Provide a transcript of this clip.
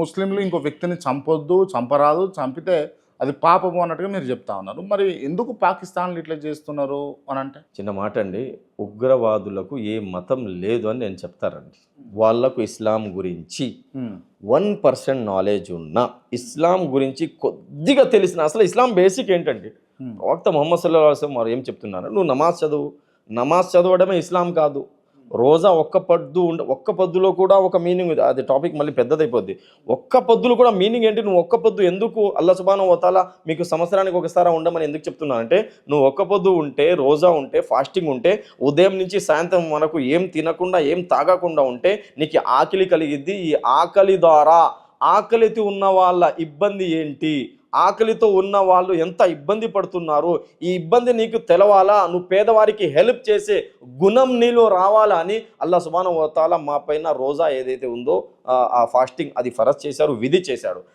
ముస్లింలు ఇంకో వ్యక్తిని చంపొద్దు చంపరాదు చంపితే అది పాపము అన్నట్టుగా మీరు చెప్తా ఉన్నారు. మరి ఎందుకు పాకిస్తాన్లు ఇట్లా చేస్తున్నారు అని అంటే? చిన్న మాట అండి. ఉగ్రవాదులకు ఏ మతం లేదు అని నేను చెప్తారండి వాళ్ళకు ఇస్లాం గురించి వన్ పర్సెంట్ నాలెడ్జ్ ఉన్న ఇస్లాం గురించి కొద్దిగా తెలిసిన అసలు ఇస్లాం బేసిక్ ఏంటండి. ప్రవక్త మొహమ్మద్ సల్లా వసలం వారు ఏం చెప్తున్నారు? నువ్వు నమాజ్ చదువు. నమాజ్ చదవడమే ఇస్లాం కాదు. రోజా ఒక్క పద్దు ఉండ ఒక్క పద్దులో కూడా ఒక మీనింగ్ అది టాపిక్ మళ్ళీ పెద్దదైపోద్ది. ఒక్క పద్దులో కూడా మీనింగ్ ఏంటి? నువ్వు ఒక్క పొద్దు ఎందుకు అల్లా సుబాను వతాల మీకు సంవత్సరానికి ఒకసారి ఉండమని ఎందుకు చెప్తున్నా అంటే నువ్వు ఒక్క పొద్దు ఉంటే రోజా ఉంటే ఫాస్టింగ్ ఉంటే ఉదయం నుంచి సాయంత్రం మనకు ఏం తినకుండా ఏం తాగకుండా ఉంటే నీకు ఆకలి కలిగిద్ది. ఈ ఆకలి ద్వారా ఆకలితో ఉన్న వాళ్ళ ఇబ్బంది ఏంటి? ఆకలితో ఉన్న వాళ్ళు ఎంత ఇబ్బంది పడుతున్నారు ఈ ఇబ్బంది నీకు తెలవాలా? నువ్వు పేదవారికి హెల్ప్ చేసే గుణం నీలో రావాలా అని అల్లా సుబాన వతాల మా పైన రోజా ఏదైతే ఉందో ఆ- ఫాస్టింగ్ అది ఫరస్ చేశారు విధి చేశాడు.